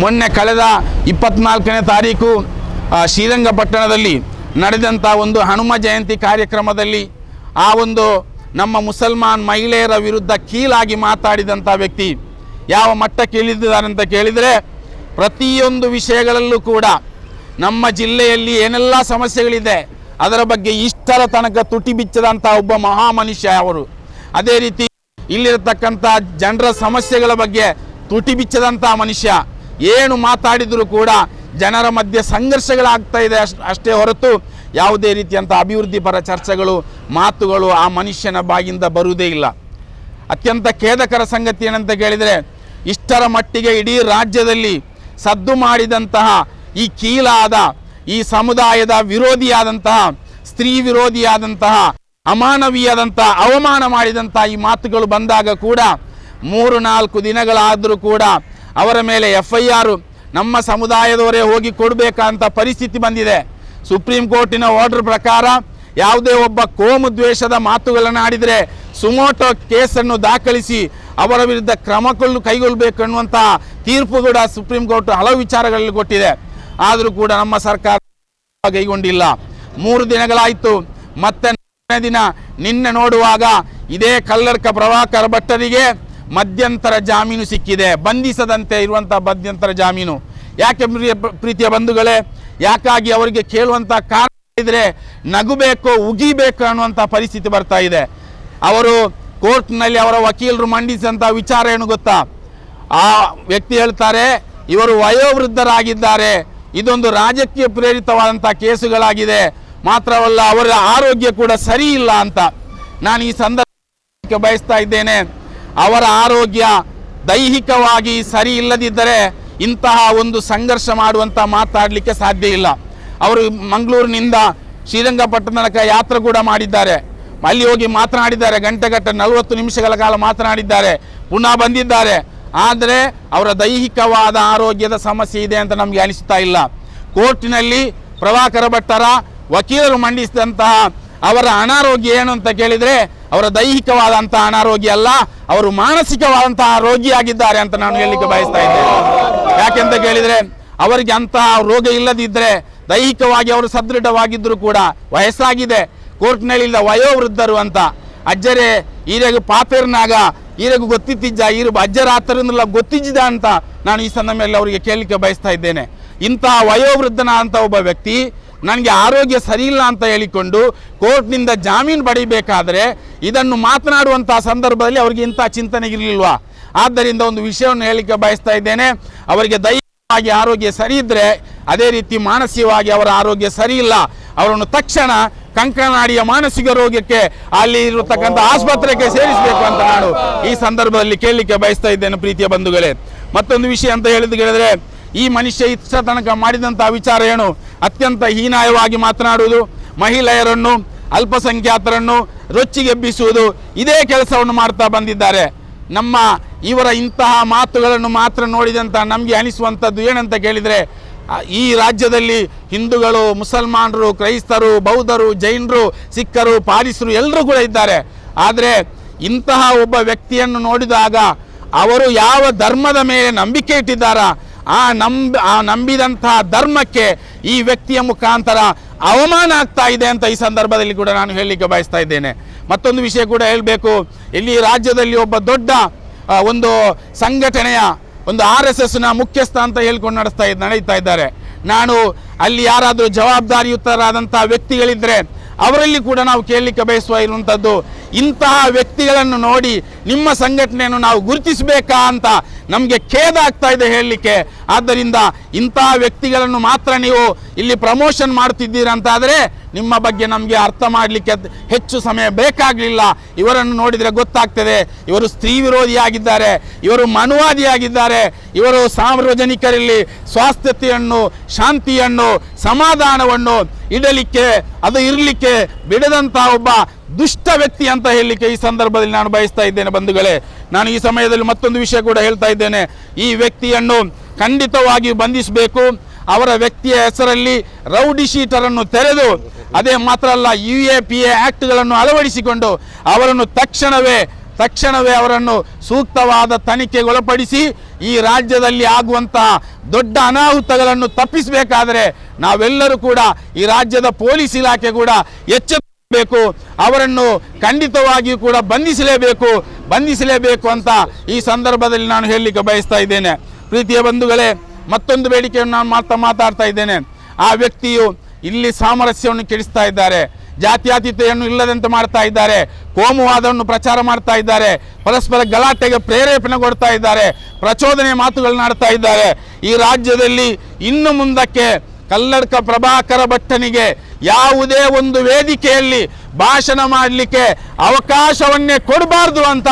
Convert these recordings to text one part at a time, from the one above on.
ಮೊನ್ನೆ ಕಳೆದ ಇಪ್ಪತ್ನಾಲ್ಕನೇ ತಾರೀಕು ಶ್ರೀರಂಗಪಟ್ಟಣದಲ್ಲಿ ನಡೆದಂಥ ಒಂದು ಹನುಮ ಜಯಂತಿ ಕಾರ್ಯಕ್ರಮದಲ್ಲಿ ಆ ಒಂದು ನಮ್ಮ ಮುಸಲ್ಮಾನ್ ಮಹಿಳೆಯರ ವಿರುದ್ಧ ಕೀಲಾಗಿ ಮಾತಾಡಿದಂಥ ವ್ಯಕ್ತಿ ಯಾವ ಮಟ್ಟಕ್ಕೆ ಇಳಿದಿದ್ದಾರೆ ಅಂತ ಕೇಳಿದರೆ ಪ್ರತಿಯೊಂದು ವಿಷಯಗಳಲ್ಲೂ ಕೂಡ ನಮ್ಮ ಜಿಲ್ಲೆಯಲ್ಲಿ ಏನೆಲ್ಲ ಸಮಸ್ಯೆಗಳಿದೆ, ಅದರ ಬಗ್ಗೆ ಇಷ್ಟರ ತನಕ ತುಟಿ ಬಿಚ್ಚದಂಥ ಒಬ್ಬ ಮಹಾ ಮನುಷ್ಯ ಅವರು. ಅದೇ ರೀತಿ ಇಲ್ಲಿರತಕ್ಕಂಥ ಜನರ ಸಮಸ್ಯೆಗಳ ಬಗ್ಗೆ ತುಟಿ ಬಿಚ್ಚದಂಥ ಮನುಷ್ಯ ಏನು ಮಾತಾಡಿದರೂ ಕೂಡ ಜನರ ಮಧ್ಯೆ ಸಂಘರ್ಷಗಳಾಗ್ತಾ ಇದೆ ಅಷ್ಟ್- ಹೊರತು ಯಾವುದೇ ರೀತಿಯಂಥ ಅಭಿವೃದ್ಧಿ ಪರ ಚರ್ಚೆಗಳು, ಮಾತುಗಳು ಆ ಮನುಷ್ಯನ ಬಾಗಿಂದ ಬರುವುದೇ ಇಲ್ಲ. ಅತ್ಯಂತ ಖೇದಕರ ಸಂಗತಿ ಏನಂತ ಕೇಳಿದರೆ, ಇಷ್ಟರ ಮಟ್ಟಿಗೆ ಇಡೀ ರಾಜ್ಯದಲ್ಲಿ ಸದ್ದು ಮಾಡಿದಂತಹ ಈ ಕೀಲಾದ ಈ ಸಮುದಾಯದ ವಿರೋಧಿಯಾದಂತಹ, ಸ್ತ್ರೀ ವಿರೋಧಿಯಾದಂತಹ, ಅಮಾನವೀಯದಂತಹ, ಅವಮಾನ ಮಾಡಿದಂತಹ ಈ ಮಾತುಗಳು ಬಂದಾಗ ಕೂಡ ಮೂರು ನಾಲ್ಕು ದಿನಗಳಾದರೂ ಕೂಡ ಅವರ ಮೇಲೆ ಎಫ್ ಐ ಆರ್ ನಮ್ಮ ಸಮುದಾಯದವರೇ ಹೋಗಿ ಕೊಡಬೇಕಂತ ಪರಿಸ್ಥಿತಿ ಬಂದಿದೆ. ಸುಪ್ರೀಂ ಕೋರ್ಟಿನ ಆರ್ಡರ್ ಪ್ರಕಾರ ಯಾವುದೇ ಒಬ್ಬ ಕೋಮು ದ್ವೇಷದ ಮಾತುಗಳನ್ನು ಆಡಿದರೆ ಸುಮೋಟೋ ಕೇಸನ್ನು ದಾಖಲಿಸಿ ಅವರ ವಿರುದ್ಧ ಕ್ರಮಗಳನ್ನು ಕೈಗೊಳ್ಳಬೇಕು ಅನ್ನುವಂಥ ತೀರ್ಪು ಕೂಡ ಸುಪ್ರೀಂ ಕೋರ್ಟ್ ಹಲವು ವಿಚಾರಗಳಲ್ಲಿ ಕೊಟ್ಟಿದೆ. ಆದರೂ ಕೂಡ ನಮ್ಮ ಸರ್ಕಾರ ಕೈಗೊಂಡಿಲ್ಲ. ಮೂರು ದಿನಗಳಾಯಿತು. ಮತ್ತೆ ದಿನ ನಿನ್ನೆ ನೋಡುವಾಗ ಇದೇ ಕಲ್ಲರ್ಕ ಪ್ರಭಾಕರ ಭಟ್ಟರಿಗೆ ಮಧ್ಯಂತರ ಜಾಮೀನು ಸಿಕ್ಕಿದೆ. ಬಂಧಿಸದಂತೆ ಇರುವಂಥ ಮಧ್ಯಂತರ ಜಾಮೀನು. ಯಾಕೆ ಪ್ರೀತಿಯ ಬಂಧುಗಳೇ, ಯಾಕಾಗಿ ಅವರಿಗೆ ಕೇಳುವಂಥ ಕಾರಣ ಇದ್ರೆ ನಗುಬೇಕು ಉಗಿಬೇಕು ಅನ್ನುವಂಥ ಪರಿಸ್ಥಿತಿ ಬರ್ತಾ ಇದೆ. ಅವರು ಕೋರ್ಟ್ನಲ್ಲಿ ಅವರ ವಕೀಲರು ಮಂಡಿಸಿದಂಥ ವಿಚಾರ ಏನು ಗೊತ್ತಾ? ಆ ವ್ಯಕ್ತಿ ಹೇಳ್ತಾರೆ, ಇವರು ವಯೋವೃದ್ಧರಾಗಿದ್ದಾರೆ. ಇದೊಂದು ರಾಜಕೀಯ ಪ್ರೇರಿತವಾದಂಥ ಕೇಸುಗಳಾಗಿದೆ. ಮಾತ್ರವಲ್ಲ, ಅವರ ಆರೋಗ್ಯ ಕೂಡ ಸರಿ ಇಲ್ಲ ಅಂತ ನಾನು ಈ ಸಂದರ್ಭಕ್ಕೆ ಬಯಸ್ತಾ ಇದ್ದೇನೆ. ಅವರ ಆರೋಗ್ಯ ದೈಹಿಕವಾಗಿ ಸರಿ ಇಲ್ಲದಿದ್ದರೆ ಇಂತಹ ಒಂದು ಸಂಘರ್ಷ ಮಾಡುವಂಥ ಮಾತಾಡಲಿಕ್ಕೆ ಸಾಧ್ಯ ಇಲ್ಲ. ಅವರು ಮಂಗಳೂರಿನಿಂದ ಶ್ರೀರಂಗಪಟ್ಟಣಕ್ಕೆ ಯಾತ್ರೆ ಕೂಡ ಮಾಡಿದ್ದಾರೆ. ಅಲ್ಲಿ ಹೋಗಿ ಮಾತನಾಡಿದ್ದಾರೆ, ಗಂಟೆಗಟ್ಟ ನಲವತ್ತು ನಿಮಿಷಗಳ ಕಾಲ ಮಾತನಾಡಿದ್ದಾರೆ, ಪುನಃ ಬಂದಿದ್ದಾರೆ. ಆದರೆ ಅವರ ದೈಹಿಕವಾದ ಆರೋಗ್ಯದ ಸಮಸ್ಯೆ ಇದೆ ಅಂತ ನಮಗೆ ಅನಿಸ್ತಾ ಇಲ್ಲ. ಕೋರ್ಟಿನಲ್ಲಿ ಪ್ರಭಾಕರ ಭಟ್ಟರ ವಕೀಲರು ಮಂಡಿಸಿದಂತಹ ಅವರ ಅನಾರೋಗ್ಯ ಏನು ಅಂತ ಕೇಳಿದರೆ ಅವರ ದೈಹಿಕವಾದಂತಹ ಅನಾರೋಗ್ಯ ಅಲ್ಲ, ಅವರು ಮಾನಸಿಕವಾದಂತಹ ರೋಗಿಯಾಗಿದ್ದಾರೆ ಅಂತ ನಾನು ಹೇಳಲಿಕ್ಕೆ ಬಯಸ್ತಾ ಇದ್ದೇನೆ. ಯಾಕೆಂತ ಕೇಳಿದರೆ, ಅವರಿಗೆ ಅಂತಹ ರೋಗ ಇಲ್ಲದಿದ್ದರೆ ದೈಹಿಕವಾಗಿ ಅವರು ಸದೃಢವಾಗಿದ್ದರೂ ಕೂಡ ವಯಸ್ಸಾಗಿದೆ ಕೋರ್ಟ್ನಲ್ಲಿಲ್ಲ ವಯೋವೃದ್ಧರು ಅಂತ. ಅಜ್ಜರೇ, ಈರೆಗು ಪಾಪೇರ್ನಾಗ ಈರೆಗು ಗೊತ್ತಿತ್ತಿಜ್ಜ, ಈರು ಅಜ್ಜರ ಆತರನ್ನೆಲ್ಲ ಗೊತ್ತಿಜ್ಜಿದ ಅಂತ ನಾನು ಈ ಸಂದರ್ಭದಲ್ಲಿ ಅವರಿಗೆ ಕೇಳಲಿಕ್ಕೆ ಬಯಸ್ತಾ ಇದ್ದೇನೆ. ಇಂತಹ ವಯೋವೃದ್ಧನ ಅಂತ ಒಬ್ಬ ವ್ಯಕ್ತಿ ನನಗೆ ಆರೋಗ್ಯ ಸರಿಯಿಲ್ಲ ಅಂತ ಹೇಳಿಕೊಂಡು ಕೋರ್ಟ್ನಿಂದ ಜಾಮೀನು ಪಡಿಬೇಕಾದ್ರೆ ಇದನ್ನು ಮಾತನಾಡುವಂಥ ಸಂದರ್ಭದಲ್ಲಿ ಅವರಿಗೆ ಇಂಥ ಚಿಂತನೆ ಇರಲಿಲ್ವಾ? ಆದ್ದರಿಂದ ಒಂದು ವಿಷಯವನ್ನು ಹೇಳಿಕೆ ಬಯಸ್ತಾ ಇದ್ದೇನೆ. ಅವರಿಗೆ ದೈಹಿಕವಾಗಿ ಆರೋಗ್ಯ ಸರಿ ಇದ್ರೆ ಅದೇ ರೀತಿ ಮಾನಸಿಕವಾಗಿ ಅವರ ಆರೋಗ್ಯ ಸರಿ ಇಲ್ಲ. ಅವರನ್ನು ತಕ್ಷಣ ಕಂಕನಾಡಿಯ ಮಾನಸಿಕ ರೋಗಕ್ಕೆ ಅಲ್ಲಿ ಇರತಕ್ಕಂಥ ಆಸ್ಪತ್ರೆಗೆ ಸೇರಿಸಬೇಕು ಅಂತ ನಾನು ಈ ಸಂದರ್ಭದಲ್ಲಿ ಕೇಳಲಿಕ್ಕೆ ಬಯಸ್ತಾ ಇದ್ದೇನೆ ಪ್ರೀತಿಯ ಬಂಧುಗಳೇ. ಮತ್ತೊಂದು ವಿಷಯ ಅಂತ ಹೇಳಿದ್ರೆ ಈ ಮನುಷ್ಯ ಇಷ್ಟ ತನಕ ಮಾಡಿದಂತಹ ವಿಚಾರ ಏನು? ಅತ್ಯಂತ ಹೀನಾಯವಾಗಿ ಮಾತನಾಡುವುದು ಮಹಿಳೆಯರನ್ನು, ಅಲ್ಪಸಂಖ್ಯಾತರನ್ನು ರೊಚ್ಚಿಗೆಬ್ಬಿಸುವುದು ಇದೇ ಕೆಲಸವನ್ನು ಮಾಡ್ತಾ ಬಂದಿದ್ದಾರೆ. ನಮ್ಮ ಇವರ ಇಂತಹ ಮಾತುಗಳನ್ನು ಮಾತ್ರ ನೋಡಿದಂಥ ನಮಗೆ ಅನಿಸುವಂಥದ್ದು ಏನಂತ ಕೇಳಿದರೆ ಈ ರಾಜ್ಯದಲ್ಲಿ ಹಿಂದೂಗಳು, ಮುಸಲ್ಮಾನರು, ಕ್ರೈಸ್ತರು, ಬೌದ್ಧರು, ಜೈನರು, ಸಿಖ್ಖರು ಪಾರಿಸರು ಎಲ್ಲರೂ ಕೂಡ ಇದ್ದಾರೆ. ಆದರೆ ಇಂತಹ ಒಬ್ಬ ವ್ಯಕ್ತಿಯನ್ನು ನೋಡಿದಾಗ ಅವರು ಯಾವ ಧರ್ಮದ ಮೇಲೆ ನಂಬಿಕೆ ಇಟ್ಟಿದ್ದಾರ? ಆ ನಂಬ, ಆ ನಂಬಿದಂತಹ ಧರ್ಮಕ್ಕೆ ಈ ವ್ಯಕ್ತಿಯ ಮುಖಾಂತರ ಅವಮಾನ ಆಗ್ತಾ ಇದೆ ಅಂತ ಈ ಸಂದರ್ಭದಲ್ಲಿ ಕೂಡ ನಾನು ಹೇಳಲಿಕ್ಕೆ ಬಯಸ್ತಾ ಇದ್ದೇನೆ. ಮತ್ತೊಂದು ವಿಷಯ ಕೂಡ ಹೇಳಬೇಕು. ಇಲ್ಲಿ ರಾಜ್ಯದಲ್ಲಿ ಒಬ್ಬ ದೊಡ್ಡ ಒಂದು ಸಂಘಟನೆಯ, ಒಂದು ಆರ್ ಎಸ್ ಎಸ್ನ ಮುಖ್ಯಸ್ಥ ಅಂತ ಹೇಳ್ಕೊಂಡು ನಡೆಸ್ತಾ ಇದ್ದ ನಡೀತಾ ಇದ್ದಾರೆ. ನಾನು ಅಲ್ಲಿ ಯಾರಾದರೂ ಜವಾಬ್ದಾರಿಯುತರಾದಂಥ ವ್ಯಕ್ತಿಗಳಿದ್ದರೆ ಅವರಲ್ಲಿ ಕೂಡ ನಾವು ಕೇಳಲಿಕ್ಕೆ ಬಯಸುವ ಇರುವಂಥದ್ದು ಇಂತಹ ವ್ಯಕ್ತಿಗಳನ್ನು ನೋಡಿ ನಿಮ್ಮ ಸಂಘಟನೆಯನ್ನು ನಾವು ಗುರುತಿಸಬೇಕಾ ಅಂತ ನಮಗೆ ಖೇದ ಆಗ್ತಾ ಇದೆ ಹೇಳಲಿಕ್ಕೆ. ಆದ್ದರಿಂದ ಇಂಥ ವ್ಯಕ್ತಿಗಳನ್ನು ಮಾತ್ರ ನೀವು ಇಲ್ಲಿ ಪ್ರಮೋಷನ್ ಮಾಡ್ತಿದ್ದೀರಾ ಅಂತ ಆದರೆ ನಿಮ್ಮ ಬಗ್ಗೆ ನಮಗೆ ಅರ್ಥ ಮಾಡಲಿಕ್ಕೆ ಹೆಚ್ಚು ಸಮಯ ಬೇಕಾಗಲಿಲ್ಲ. ಇವರನ್ನು ನೋಡಿದರೆ ಗೊತ್ತಾಗ್ತದೆ. ಇವರು ಸ್ತ್ರೀ ವಿರೋಧಿಯಾಗಿದ್ದಾರೆ ಇವರು ಮನುವಾದಿಯಾಗಿದ್ದಾರೆ ಇವರು ಸಾರ್ವಜನಿಕರಲ್ಲಿ ಸ್ವಾಸ್ಥ್ಯತೆಯನ್ನು, ಶಾಂತಿಯನ್ನು, ಸಮಾಧಾನವನ್ನು ಇಡಲಿಕ್ಕೆ, ಅದು ಇರಲಿಕ್ಕೆ ಬಿಡದಂತಹ ಒಬ್ಬ ದುಷ್ಟ ವ್ಯಕ್ತಿ ಅಂತ ಹೇಳಲಿಕ್ಕೆ ಈ ಸಂದರ್ಭದಲ್ಲಿ ನಾನು ಬಯಸ್ತಾ ಇದ್ದೇನೆ ಬಂಧುಗಳೇ. ನಾನು ಈ ಸಮಯದಲ್ಲಿ ಮತ್ತೊಂದು ವಿಷಯ ಕೂಡ ಹೇಳ್ತಾ ಇದ್ದೇನೆ. ಈ ವ್ಯಕ್ತಿಯನ್ನು ಖಂಡಿತವಾಗಿ ಬಂಧಿಸಬೇಕು. ಅವರ ವ್ಯಕ್ತಿಯ ಹೆಸರಲ್ಲಿ ರೌಡಿ ಶೀಟರನ್ನು ತೆರೆದು, ಅದೇ ಮಾತ್ರ ಅಲ್ಲ ಯು ಎ ಪಿ ಎ ಆ್ಯಕ್ಟ್ಗಳನ್ನು ಅಳವಡಿಸಿಕೊಂಡು ಅವರನ್ನು ತಕ್ಷಣವೇ ತಕ್ಷಣವೇ ಅವರನ್ನು ಸೂಕ್ತವಾದ ತನಿಖೆಗೊಳಪಡಿಸಿ, ಈ ರಾಜ್ಯದಲ್ಲಿ ಆಗುವಂತಹ ದೊಡ್ಡ ಅನಾಹುತಗಳನ್ನು ತಪ್ಪಿಸಬೇಕಾದರೆ ನಾವೆಲ್ಲರೂ ಕೂಡ ಈ ರಾಜ್ಯದ ಪೊಲೀಸ್ ಇಲಾಖೆ ಕೂಡ ಎಚ್ಚೆತ್ತಬೇಕು ಅವರನ್ನು ಖಂಡಿತವಾಗಿಯೂ ಕೂಡ ಬಂಧಿಸಲೇಬೇಕು ಬಂಧಿಸಲೇಬೇಕು ಅಂತ ಈ ಸಂದರ್ಭದಲ್ಲಿ ನಾನು ಹೇಳಲಿಕ್ಕೆ ಬಯಸ್ತಾ ಇದ್ದೇನೆ. ಪ್ರೀತಿಯ ಬಂಧುಗಳೇ, ಮತ್ತೊಂದು ಬೇಡಿಕೆಯನ್ನು ನಾನು ಮಾತ್ರ ಮಾತಾಡ್ತಾ ಇದ್ದೇನೆ. ಆ ವ್ಯಕ್ತಿಯು ಇಲ್ಲಿ ಸಾಮರಸ್ಯವನ್ನು ಕೆಡಿಸ್ತಾ ಇದ್ದಾರೆ ಜಾತ್ಯಾತೀತೆಯನ್ನು ಇಲ್ಲದಂತೆ ಮಾಡ್ತಾ ಇದ್ದಾರೆ, ಕೋಮುವಾದವನ್ನು ಪ್ರಚಾರ ಮಾಡ್ತಾ ಇದ್ದಾರೆ, ಪರಸ್ಪರ ಗಲಾಟೆಗೆ ಪ್ರೇರೇಪಣೆ ಕೊಡ್ತಾ ಇದ್ದಾರೆ ಪ್ರಚೋದನೆ ಮಾತುಗಳನ್ನಾಡ್ತಾ ಇದ್ದಾರೆ. ಈ ರಾಜ್ಯದಲ್ಲಿ ಇನ್ನು ಮುಂದಕ್ಕೆ ಕಲ್ಲಡ್ಕ ಪ್ರಭಾಕರ ಭಟ್ಟನಿಗೆ ಯಾವುದೇ ಒಂದು ವೇದಿಕೆಯಲ್ಲಿ ಭಾಷಣ ಮಾಡಲಿಕ್ಕೆ ಅವಕಾಶವನ್ನೇ ಕೊಡಬಾರ್ದು ಅಂತ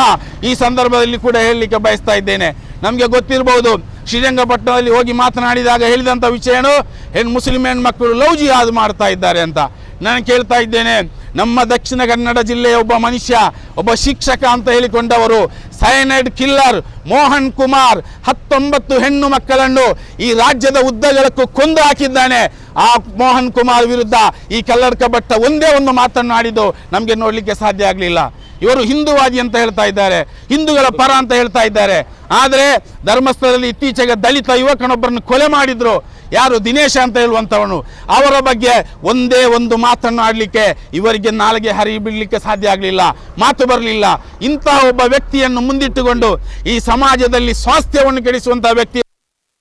ಈ ಸಂದರ್ಭದಲ್ಲಿ ಕೂಡ ಹೇಳಲಿಕ್ಕೆ ಬಯಸ್ತಾ ಇದ್ದೇನೆ. ನಮಗೆ ಗೊತ್ತಿರಬಹುದು ಶ್ರೀರಂಗಪಟ್ಟಣದಲ್ಲಿ ಹೋಗಿ ಮಾತನಾಡಿದಾಗ ಹೇಳಿದಂಥ ವಿಷಯನು ಹೆಣ್ಣು ಮುಸ್ಲಿಂ ಹೆಣ್ಮಕ್ಳು ಲವ್ ಜಿಹಾದ್ ಮಾಡ್ತಾ ಇದ್ದಾರೆ ಅಂತ. ನಾನು ಕೇಳ್ತಾ ಇದ್ದೇನೆ, ನಮ್ಮ ದಕ್ಷಿಣ ಕನ್ನಡ ಜಿಲ್ಲೆಯ ಒಬ್ಬ ಮನುಷ್ಯ, ಒಬ್ಬ ಶಿಕ್ಷಕ ಅಂತ ಹೇಳಿಕೊಂಡವರು, ಸೈನೈಡ್ ಕಿಲ್ಲರ್ ಮೋಹನ್ ಕುಮಾರ್, ಹತ್ತೊಂಬತ್ತು ಹೆಣ್ಣು ಮಕ್ಕಳನ್ನು ಈ ರಾಜ್ಯದ ಉದ್ದಗಳಕ್ಕೂ ಕೊಂದು ಹಾಕಿದ್ದಾನೆ. ಆ ಮೋಹನ್ ಕುಮಾರ್ ವಿರುದ್ಧ ಈ ಕಲ್ಲಡ್ಕ ಭಟ್ಟ ಒಂದೇ ಒಂದು ಮಾತನ್ನು ಆಡಿದ್ದು ನಮಗೆ ನೋಡಲಿಕ್ಕೆ ಸಾಧ್ಯ ಆಗಲಿಲ್ಲ. ಇವರು ಹಿಂದೂವಾದಿ ಅಂತ ಹೇಳ್ತಾ ಇದ್ದಾರೆ, ಹಿಂದೂಗಳ ಪರ ಅಂತ ಹೇಳ್ತಾ ಇದ್ದಾರೆ. ಆದರೆ ಧರ್ಮಸ್ಥಳದಲ್ಲಿ ಇತ್ತೀಚೆಗೆ ದಲಿತ ಯುವಕನೊಬ್ಬರನ್ನು ಕೊಲೆ ಮಾಡಿದ್ರು. ಯಾರು? ದಿನೇಶ ಅಂತ ಹೇಳುವಂಥವನು. ಅವರ ಬಗ್ಗೆ ಒಂದೇ ಒಂದು ಮಾತನ್ನು ಆಡಲಿಕ್ಕೆ ಇವರಿಗೆ ನಾಲಿಗೆ ಹರಿ ಬಿಡಲಿಕ್ಕೆ ಸಾಧ್ಯ ಆಗಲಿಲ್ಲ. ಮಾತು ಬರಲಿಲ್ಲ. ಇಂತಹ ಒಬ್ಬ ವ್ಯಕ್ತಿಯನ್ನು ಮುಂದಿಟ್ಟುಕೊಂಡು ಈ ಸಮಾಜದಲ್ಲಿ ಸ್ವಾಸ್ಥ್ಯವನ್ನು ಕೆಡಿಸುವಂತಹ ವ್ಯಕ್ತಿ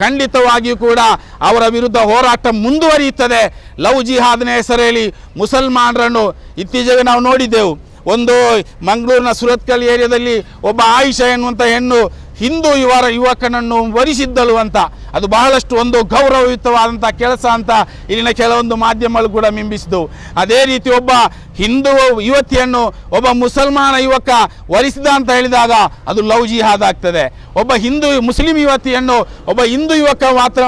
ಖಂಡಿತವಾಗಿಯೂ ಕೂಡ ಅವರ ವಿರುದ್ಧ ಹೋರಾಟ ಮುಂದುವರಿಯುತ್ತದೆ. ಲವ್ ಜಿಹಾದ್ನ ಹೆಸರೇಳಿ ಮುಸಲ್ಮಾನರನ್ನು ಇತ್ತೀಚೆಗೆ ನಾವು ನೋಡಿದ್ದೆವು. ಒಂದು ಮಂಗಳೂರಿನ ಸುರತ್ಕಲ್ ಏರಿಯಾದಲ್ಲಿ ಒಬ್ಬ ಆಯಿಷಾ ಎನ್ನುವಂಥ ಹೆಣ್ಣು ಹಿಂದೂ ಯುವರ ಯುವಕನನ್ನು ವರಿಸಿದ್ದಳು ಅಂತ. ಅದು ಬಹಳಷ್ಟು ಒಂದು ಗೌರವಯುತವಾದಂಥ ಕೆಲಸ ಅಂತ ಇಲ್ಲಿನ ಕೆಲವೊಂದು ಮಾಧ್ಯಮಗಳು ಕೂಡ ಬಿಂಬಿಸಿದವು. ಅದೇ ರೀತಿ ಒಬ್ಬ ಹಿಂದೂ ಯುವತಿಯನ್ನು ಒಬ್ಬ ಮುಸಲ್ಮಾನ ಯುವಕ ವರಿಸಿದ ಅಂತ ಹೇಳಿದಾಗ ಅದು ಲವ್ ಜಿಹಾದ್ ಆಗ್ತದೆ. ಒಬ್ಬ ಹಿಂದೂ ಮುಸ್ಲಿಂ ಯುವತಿಯನ್ನು ಒಬ್ಬ ಹಿಂದೂ ಯುವಕ ಮಾತ್ರ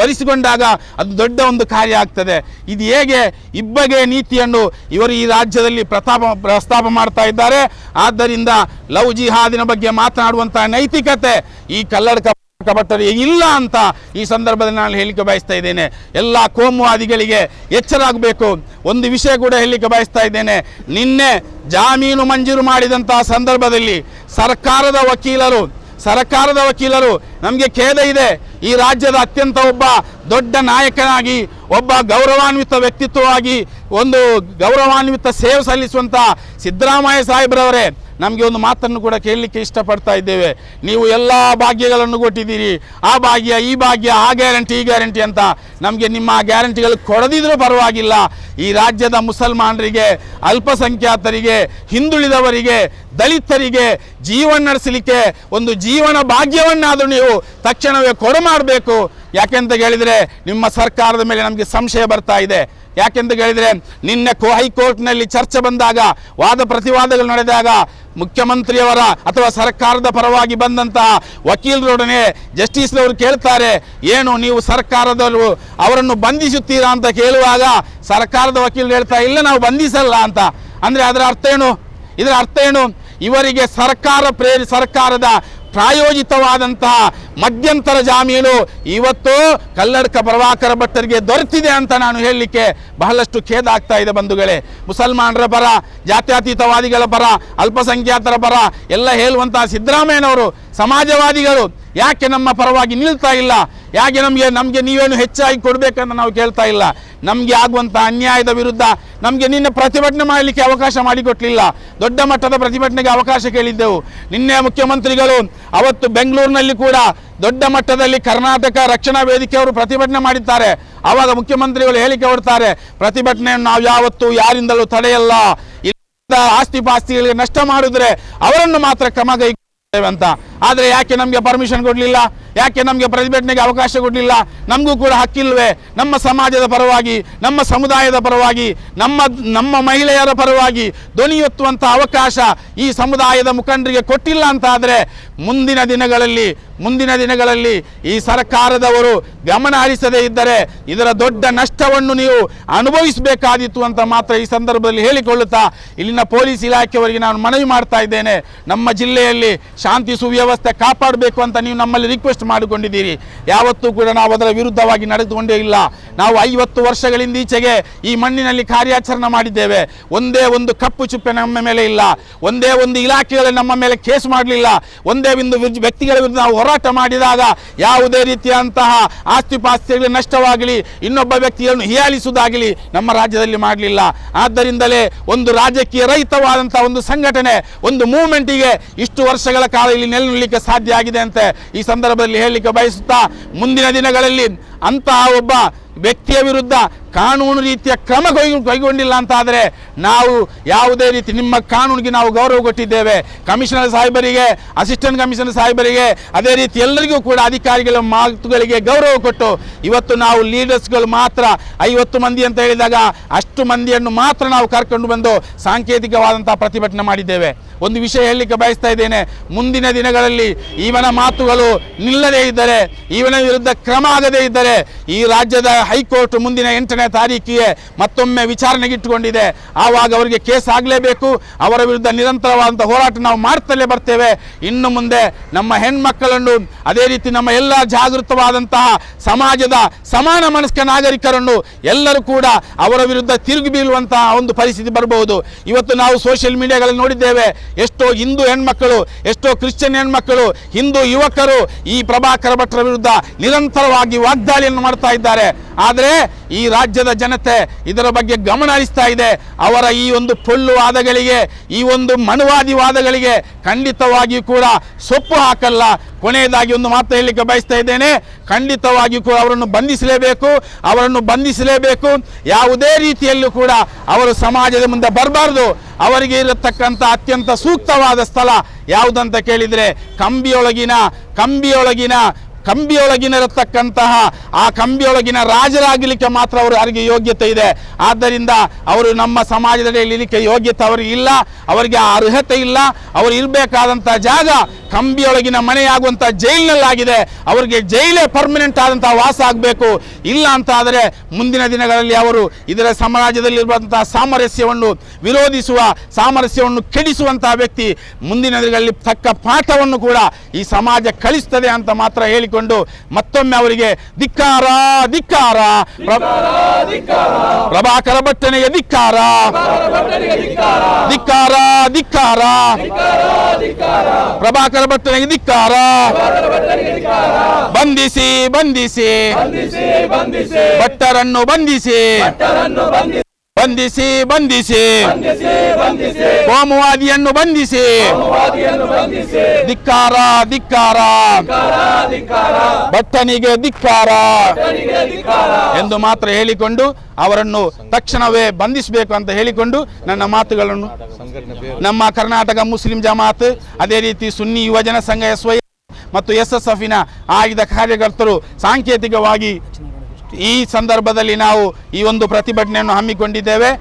ವರಿಸಿಕೊಂಡಾಗ ಅದು ದೊಡ್ಡ ಒಂದು ಕಾರ್ಯ ಆಗ್ತದೆ. ಇದು ಹೇಗೆ? ಇಬ್ಬಗೆ ನೀತಿಯನ್ನು ಇವರು ಈ ರಾಜ್ಯದಲ್ಲಿ ಪ್ರತಾಪ, ಪ್ರಸ್ತಾಪ ಮಾಡ್ತಾ ಇದ್ದಾರೆ. ಆದ್ದರಿಂದ ಲವ್ ಜಿಹಾದಿನ ಬಗ್ಗೆ ಮಾತನಾಡುವಂತಹ ನೈತಿಕತೆ ಈ ಕಲ್ಲಡ್ಕ ಭಟ್ಟರಿಗೆ ಇಲ್ಲ ಅಂತ ಈ ಸಂದರ್ಭದಲ್ಲಿ ನಾನು ಹೇಳಿಕೆ ಬಯಸ್ತಾ ಇದ್ದೇನೆ. ಎಲ್ಲ ಕೋಮುವಾದಿಗಳಿಗೆ ಎಚ್ಚರಾಗಬೇಕು ಒಂದು ವಿಷಯ ಕೂಡ ಹೇಳಲಿಕ್ಕೆ ಬಯಸ್ತಾ ಇದ್ದೇನೆ. ನಿನ್ನೆ ಜಾಮೀನು ಮಂಜೂರು ಮಾಡಿದಂತಹ ಸಂದರ್ಭದಲ್ಲಿ ಸರ್ಕಾರದ ವಕೀಲರು ಸರ್ಕಾರದ ವಕೀಲರು ನಮಗೆ ಖೇದ ಇದೆ. ಈ ರಾಜ್ಯದ ಅತ್ಯಂತ ಒಬ್ಬ ದೊಡ್ಡ ನಾಯಕನಾಗಿ, ಒಬ್ಬ ಗೌರವಾನ್ವಿತ ವ್ಯಕ್ತಿತ್ವವಾಗಿ ಒಂದು ಗೌರವಾನ್ವಿತ ಸೇವೆ ಸಲ್ಲಿಸುವಂಥ ಸಿದ್ದರಾಮಯ್ಯ ಸಾಹೇಬ್ರವರೇ ನಮಗೆ ಒಂದು ಮಾತನ್ನು ಕೂಡ ಕೇಳಲಿಕ್ಕೆ ಇಷ್ಟಪಡ್ತಾ ಇದ್ದೇವೆ. ನೀವು ಎಲ್ಲ ಭಾಗ್ಯಗಳನ್ನು ಕೊಟ್ಟಿದ್ದೀರಿ. ಆ ಭಾಗ್ಯ, ಈ ಭಾಗ್ಯ, ಆ ಗ್ಯಾರಂಟಿ, ಈ ಗ್ಯಾರಂಟಿ ಅಂತ ನಮಗೆ ನಿಮ್ಮ ಗ್ಯಾರಂಟಿಗಳು ಕೊಡದಿದ್ರೂ ಪರವಾಗಿಲ್ಲ. ಈ ರಾಜ್ಯದ ಮುಸಲ್ಮಾನರಿಗೆ, ಅಲ್ಪಸಂಖ್ಯಾತರಿಗೆ, ಹಿಂದುಳಿದವರಿಗೆ, ದಲಿತರಿಗೆ ಜೀವನ ನಡೆಸಲಿಕ್ಕೆ ಒಂದು ಜೀವನ ಭಾಗ್ಯವನ್ನಾದರೂ ನೀವು ತಕ್ಷಣವೇ ಕೊಡು ಮಾಡಬೇಕು. ಯಾಕೆಂತ ಹೇಳಿದರೆ ನಿಮ್ಮ ಸರ್ಕಾರದ ಮೇಲೆ ನಮಗೆ ಸಂಶಯ ಬರ್ತಾ ಇದೆ. ಯಾಕೆಂತ ಹೇಳಿದರೆ ನಿನ್ನೆ ಹೈಕೋರ್ಟ್ನಲ್ಲಿ ಚರ್ಚೆ ಬಂದಾಗ ವಾದ ಪ್ರತಿವಾದಗಳು ನಡೆದಾಗ ಮುಖ್ಯಮಂತ್ರಿಯವರ ಅಥವಾ ಸರ್ಕಾರದ ಪರವಾಗಿ ಬಂದಂತಹ ವಕೀಲರೊಡನೆ ಜಸ್ಟಿಸ್ನವರು ಕೇಳ್ತಾರೆ, ಏನು ನೀವು ಸರ್ಕಾರದವರು ಅವರನ್ನು ಬಂಧಿಸುತ್ತೀರಾ ಅಂತ ಕೇಳುವಾಗ ಸರ್ಕಾರದ ವಕೀಲರು ಹೇಳ್ತಾ, ಇಲ್ಲ, ನಾವು ಬಂಧಿಸಲ್ಲ ಅಂತ. ಅಂದರೆ ಅದರ ಅರ್ಥ ಏನು? ಇದರ ಅರ್ಥ ಏನು? ಇವರಿಗೆ ಸರ್ಕಾರ ಪ್ರೇರಿ ಸರ್ಕಾರದ ಪ್ರಾಯೋಜಿತವಾದಂತಹ ಮಧ್ಯಂತರ ಜಾಮೀನು ಇವತ್ತು ಕಲ್ಲಡ್ಕ ಪ್ರಭಾಕರ ಭಟ್ಟರಿಗೆ ದೊರೆತಿದೆ ಅಂತ ನಾನು ಹೇಳಲಿಕ್ಕೆ ಬಹಳಷ್ಟು ಖೇದ ಆಗ್ತಾ ಇದೆ ಬಂಧುಗಳೇ. ಮುಸಲ್ಮಾನರ ಪರ, ಜಾತ್ಯತೀತವಾದಿಗಳ ಪರ, ಅಲ್ಪಸಂಖ್ಯಾತರ ಪರ, ಎಲ್ಲ ಹೇಳುವಂತಹ ಸಿದ್ದರಾಮಯ್ಯನವರು ಸಮಾಜವಾದಿಗಳು ಯಾಕೆ ನಮ್ಮ ಪರವಾಗಿ ನಿಲ್ತಾ ಇಲ್ಲ? ಯಾಕೆ ನಮಗೆ ನಮಗೆ ನೀವೇನು ಹೆಚ್ಚಾಗಿ ಕೊಡಬೇಕಂತ ನಾವು ಕೇಳ್ತಾ ಇಲ್ಲ? ನಮಗೆ ಆಗುವಂಥ ಅನ್ಯಾಯದ ವಿರುದ್ಧ ನಮಗೆ ನಿನ್ನೆ ಪ್ರತಿಭಟನೆ ಮಾಡಲಿಕ್ಕೆ ಅವಕಾಶ ಮಾಡಿಕೊಟ್ಟಲಿಲ್ಲ ದೊಡ್ಡ ಮಟ್ಟದ ಪ್ರತಿಭಟನೆಗೆ ಅವಕಾಶ ಕೇಳಿದ್ದೆವು. ನಿನ್ನೆ ಮುಖ್ಯಮಂತ್ರಿಗಳು ಅವತ್ತು ಬೆಂಗಳೂರಿನಲ್ಲಿ ಕೂಡ ದೊಡ್ಡ ಮಟ್ಟದಲ್ಲಿ ಕರ್ನಾಟಕ ರಕ್ಷಣಾ ವೇದಿಕೆಯವರು ಪ್ರತಿಭಟನೆ ಮಾಡಿದ್ದಾರೆ. ಆವಾಗ ಮುಖ್ಯಮಂತ್ರಿಗಳು ಹೇಳಿಕೆ ಕೊಡ್ತಾರೆ, ಪ್ರತಿಭಟನೆಯನ್ನು ನಾವು ಯಾವತ್ತೂ ಯಾರಿಂದಲೂ ತಡೆಯಲ್ಲ. ಇಲ್ಲ ಆಸ್ತಿ ಪಾಸ್ತಿಗಳಿಗೆ ನಷ್ಟ ಮಾಡಿದ್ರೆ ಅವರನ್ನು ಮಾತ್ರ ಕ್ರಮ ಕೈಗೊಳ್ಳುತ್ತೇವೆ ಅಂತ. ಆದರೆ ಯಾಕೆ ನಮಗೆ ಪರ್ಮಿಷನ್ ಕೊಡಲಿಲ್ಲ? ಯಾಕೆ ನಮಗೆ ಪ್ರತಿಭಟನೆಗೆ ಅವಕಾಶ ಕೊಡಲಿಲ್ಲ? ನಮಗೂ ಕೂಡ ಹಕ್ಕಿಲ್ವೇ? ನಮ್ಮ ಸಮಾಜದ ಪರವಾಗಿ, ನಮ್ಮ ಸಮುದಾಯದ ಪರವಾಗಿ, ನಮ್ಮ ನಮ್ಮ ಮಹಿಳೆಯರ ಪರವಾಗಿ ಧ್ವನಿಯೊತ್ತುವಂಥ ಅವಕಾಶ ಈ ಸಮುದಾಯದ ಮುಖಂಡರಿಗೆ ಕೊಟ್ಟಿಲ್ಲ ಅಂತಾದರೆ ಮುಂದಿನ ದಿನಗಳಲ್ಲಿ ಮುಂದಿನ ದಿನಗಳಲ್ಲಿ ಈ ಸರ್ಕಾರದವರು ಗಮನ ಹರಿಸದೇ ಇದ್ದರೆ ಇದರ ದೊಡ್ಡ ನಷ್ಟವನ್ನು ನೀವು ಅನುಭವಿಸಬೇಕಾದಿತ್ತು ಅಂತ ಮಾತ್ರ ಈ ಸಂದರ್ಭದಲ್ಲಿ ಹೇಳಿಕೊಳ್ಳುತ್ತಾ ಇಲ್ಲಿನ ಪೊಲೀಸ್ ಇಲಾಖೆಯವರಿಗೆ ನಾನು ಮನವಿ ಮಾಡ್ತಾ ಇದ್ದೇನೆ. ನಮ್ಮ ಜಿಲ್ಲೆಯಲ್ಲಿ ಶಾಂತಿ ಸುವ್ಯವಸ್ಥೆ ವ್ಯವಸ್ಥೆ ಕಾಪಾಡಬೇಕು ಅಂತ ನೀವು ನಮ್ಮಲ್ಲಿ ರಿಕ್ವೆಸ್ಟ್ ಮಾಡಿಕೊಂಡಿದ್ದೀರಿ. ಯಾವತ್ತೂ ಕೂಡ ನಾವು ಅದರ ವಿರುದ್ಧವಾಗಿ ನಡೆದುಕೊಂಡೇ ಇಲ್ಲ. ನಾವು ಐವತ್ತು ವರ್ಷಗಳಿಂದ ಈಚೆಗೆ ಈ ಮಣ್ಣಿನಲ್ಲಿ ಕಾರ್ಯಾಚರಣೆ ಮಾಡಿದ್ದೇವೆ. ಒಂದೇ ಒಂದು ಕಪ್ಪು ಚುಪ್ಪೆ ನಮ್ಮ ಮೇಲೆ ಇಲ್ಲ. ಒಂದೇ ಒಂದು ಇಲಾಖೆಗಳು ನಮ್ಮ ಮೇಲೆ ಕೇಸ್ ಮಾಡಲಿಲ್ಲ. ಒಂದೇ ಒಂದು ವ್ಯಕ್ತಿಗಳ ವಿರುದ್ಧ ನಾವು ಹೋರಾಟ ಮಾಡಿದಾಗ ಯಾವುದೇ ರೀತಿಯಂತಹ ಪಾಸ್ತಿಗಳು ನಷ್ಟವಾಗಲಿ, ಇನ್ನೊಬ್ಬ ವ್ಯಕ್ತಿಯನ್ನು ಹೀಯಾಳಿಸುವುದಾಗಲಿ ನಮ್ಮ ರಾಜ್ಯದಲ್ಲಿ ಮಾಡಲಿಲ್ಲ. ಆದ್ದರಿಂದಲೇ ಒಂದು ರಾಜಕೀಯ ರಹಿತವಾದಂತಹ ಒಂದು ಸಂಘಟನೆ, ಒಂದು ಮೂವ್ಮೆಂಟಿಗೆ ಇಷ್ಟು ವರ್ಷಗಳ ಕಾಲ ಇಲ್ಲಿ ನೆಲೆನಿಲ್ಲಲಿಕ್ಕೆ ಸಾಧ್ಯ ಆಗಿದೆ ಅಂತ. ಈ ಸಂದರ್ಭದಲ್ಲಿ ಹೇಳಲಿಕ್ಕೆ ಬಯಸುತ್ತಾ ಮುಂದಿನ ದಿನಗಳಲ್ಲಿ ಅಂತಹ ಒಬ್ಬ ವ್ಯಕ್ತಿಯ ವಿರುದ್ಧ ಕಾನೂನು ರೀತಿಯ ಕ್ರಮ ಕೈಗೊಂಡಿಲ್ಲ ಅಂತ ಆದರೆ ನಾವು ಯಾವುದೇ ರೀತಿ ನಿಮ್ಮ ಕಾನೂನಿಗೆ ನಾವು ಗೌರವ ಕೊಟ್ಟಿದ್ದೇವೆ. ಕಮಿಷನರ್ ಸಾಹೇಬರಿಗೆ ಅಸಿಸ್ಟೆಂಟ್ ಕಮಿಷನರ್ ಸಾಹೇಬರಿಗೆ, ಅದೇ ರೀತಿ ಎಲ್ಲರಿಗೂ ಕೂಡ ಅಧಿಕಾರಿಗಳ ಮಾತುಗಳಿಗೆ ಗೌರವ ಕೊಟ್ಟು ಇವತ್ತು ನಾವು ಲೀಡರ್ಸ್ಗಳು ಮಾತ್ರ ಐವತ್ತು ಮಂದಿ ಅಂತ ಹೇಳಿದಾಗ ಅಷ್ಟು ಮಂದಿಯನ್ನು ಮಾತ್ರ ನಾವು ಕರ್ಕೊಂಡು ಬಂದು ಸಾಂಕೇತಿಕವಾದಂತಹ ಪ್ರತಿಭಟನೆ ಮಾಡಿದ್ದೇವೆ. ಒಂದು ವಿಷಯ ಹೇಳಲಿಕ್ಕೆ ಬಯಸ್ತಾ ಇದ್ದೇನೆ. ಮುಂದಿನ ದಿನಗಳಲ್ಲಿ ಇವನ ಮಾತುಗಳು ನಿಲ್ಲದೇ ಇದ್ದರೆ ಇವನ ವಿರುದ್ಧ ಕ್ರಮ ಆಗದೇ ಇದ್ದರೆ ಈ ರಾಜ್ಯದ ಹೈಕೋರ್ಟ್ ಮುಂದಿನ ಎಂಟನೇ ತಾರೀಕಿಗೆ ಮತ್ತೊಮ್ಮೆ ವಿಚಾರಣೆಗೆ ಇಟ್ಟುಕೊಂಡಿದೆ ಆವಾಗ ಅವರಿಗೆ ಕೇಸ್ ಆಗಲೇಬೇಕು. ಅವರ ವಿರುದ್ಧ ನಿರಂತರವಾದಂಥ ಹೋರಾಟ ನಾವು ಮಾಡ್ತಲೇ ಬರ್ತೇವೆ. ಇನ್ನು ಮುಂದೆ ನಮ್ಮ ಹೆಣ್ಮಕ್ಕಳನ್ನು ಅದೇ ರೀತಿ ನಮ್ಮ ಎಲ್ಲ ಜಾಗೃತವಾದಂತಹ ಸಮಾಜದ ಸಮಾನ ಮನಸ್ಕ ನಾಗರಿಕರನ್ನು ಎಲ್ಲರೂ ಕೂಡ ಅವರ ವಿರುದ್ಧ ತಿರುಗಿ ಬೀಳುವಂತಹ ಒಂದು ಪರಿಸ್ಥಿತಿ ಬರಬಹುದು. ಇವತ್ತು ನಾವು ಸೋಷಿಯಲ್ ಮೀಡಿಯಾಗಳಲ್ಲಿ ನೋಡಿದ್ದೇವೆ. ಎಷ್ಟೋ ಹಿಂದೂ ಹೆಣ್ಮಕ್ಕಳು, ಎಷ್ಟೋ ಕ್ರಿಶ್ಚಿಯನ್ ಹೆಣ್ಮಕ್ಕಳು, ಹಿಂದೂ ಯುವಕರು ಈ ಪ್ರಭಾಕರ ಭಟ್ರ ವಿರುದ್ಧ ನಿರಂತರವಾಗಿ ವಾಗ್ದಾಳಿಯನ್ನು ಮಾಡ್ತಾ ಇದ್ದಾರೆ. ಆದರೆ ಈ ರಾಜ್ಯದ ಜನತೆ ಇದರ ಬಗ್ಗೆ ಗಮನ ಹರಿಸ್ತಾ ಇದೆ. ಅವರ ಈ ಒಂದು ಪೊಳ್ಳು ವಾದಗಳಿಗೆ, ಈ ಒಂದು ಮನುವಾದಿ ವಾದಗಳಿಗೆ ಖಂಡಿತವಾಗಿಯೂ ಕೂಡ ಸೊಪ್ಪು ಹಾಕಲ್ಲ. ಕೊನೆಯದಾಗಿ ಒಂದು ಮಾತು ಹೇಳಲಿಕ್ಕೆ ಬಯಸ್ತಾ ಇದ್ದೇನೆ. ಖಂಡಿತವಾಗಿಯೂ ಕೂಡ ಅವರನ್ನು ಬಂಧಿಸಲೇಬೇಕು ಅವರನ್ನು ಬಂಧಿಸಲೇಬೇಕು. ಯಾವುದೇ ರೀತಿಯಲ್ಲೂ ಕೂಡ ಅವರು ಸಮಾಜದ ಮುಂದೆ ಬರಬಾರ್ದು. ಅವರಿಗೆ ಇರತಕ್ಕಂಥ ಅತ್ಯಂತ ಸೂಕ್ತವಾದ ಸ್ಥಳ ಯಾವುದಂತ ಕೇಳಿದರೆ, ಕಂಬಿಯೊಳಗಿನ ಕಂಬಿಯೊಳಗಿನ ಕಂಬಿಯೊಳಗಿನ ಇರತಕ್ಕಂತಹ ಆ ಕಂಬಿಯೊಳಗಿನ ರಾಜರಾಗಲಿಕ್ಕೆ ಮಾತ್ರ ಅವರು ಅವರಿಗೆ ಯೋಗ್ಯತೆ ಇದೆ. ಆದ್ದರಿಂದ ಅವರು ನಮ್ಮ ಸಮಾಜದಲ್ಲಿ ಇಲ್ಲಿಕ್ಕೆ ಯೋಗ್ಯತೆ ಅವರಿಗೆ ಇಲ್ಲ, ಅವರಿಗೆ ಅರ್ಹತೆ ಇಲ್ಲ, ಅವರು ಇರಬೇಕಾದಂಥ ಜಾಗ ಕಂಬಿಯೊಳಗಿನ ಮನೆಯಾಗುವಂಥ ಜೈಲಿನಲ್ಲಾಗಿದೆ. ಅವರಿಗೆ ಜೈಲೇ ಪರ್ಮನೆಂಟ್ ಆದಂತಹ ವಾಸ ಆಗಬೇಕು. ಇಲ್ಲ ಅಂತ ಆದರೆ ಮುಂದಿನ ದಿನಗಳಲ್ಲಿ ಅವರು ಇದರ ಸಮಾಜದಲ್ಲಿರುವಂತಹ ಸಾಮರಸ್ಯವನ್ನು ವಿರೋಧಿಸುವ, ಸಾಮರಸ್ಯವನ್ನು ಕೆಡಿಸುವಂತಹ ವ್ಯಕ್ತಿ ಮುಂದಿನ ದಿನಗಳಲ್ಲಿ ತಕ್ಕ ಪಾಠವನ್ನು ಕೂಡ ಈ ಸಮಾಜ ಕಳಿಸ್ತದೆ ಅಂತ ಮಾತ್ರ ಹೇಳಿಕೊಂಡು ಮತ್ತೊಮ್ಮೆ ಅವರಿಗೆ ಧಿಕ್ಕಾರ ಧಿಕ್ಕಾರ. ಪ್ರ- ಪ್ರಭಾಕರ ಭಟ್ಟನೆಯ ಧಿಕ್ಕಾರ. ಧಿಕ್ಕಾರ ಧಿಕ್ಕಾರ. ಪ್ರಭಾಕರ ಭಟ್ಟನಿಗೆ ಧಿಕ್ಕಾರ. ಬಂಧಿಸಿ ಬಂಧಿಸಿ. ಭಟ್ಟರನ್ನು ಬಂಧಿಸಿ. ಬಂಧಿಸಿ ಬಂಧಿಸಿ. ಕೋಮುವಾದಿಯನ್ನು ಬಂಧಿಸಿ. ಧಿಕ್ಕಾರ ಧಿಕ್ಕಾರ. ಭಟ್ಟನಿಗೆ ಧಿಕ್ಕಾರ. ಎಂದು ಮಾತ್ರ ಹೇಳಿಕೊಂಡು ಅವರನ್ನು ತಕ್ಷಣವೇ ಬಂಧಿಸಬೇಕು ಅಂತ ಹೇಳಿಕೊಂಡು ನನ್ನ ಮಾತುಗಳನ್ನು ನಮ್ಮ ಕರ್ನಾಟಕ ಮುಸ್ಲಿಂ ಜಮಾತ್ ಅದೇ ರೀತಿ ಸುನ್ನಿ ಯುವಜನ ಸಂಘ ಎಸ್ ವೈ ಮತ್ತು ಎಸ್ ಎಸ್ ಎಫಿನ ಆಯ್ದ ಕಾರ್ಯಕರ್ತರು ಸಾಂಕೇತಿಕವಾಗಿ ಈ ಸಂದರ್ಭದಲ್ಲಿ ನಾವು ಈ ಒಂದು ಪ್ರತಿಭಟನೆಯನ್ನು ಹಮ್ಮಿಕೊಂಡಿದ್ದೇವೆ.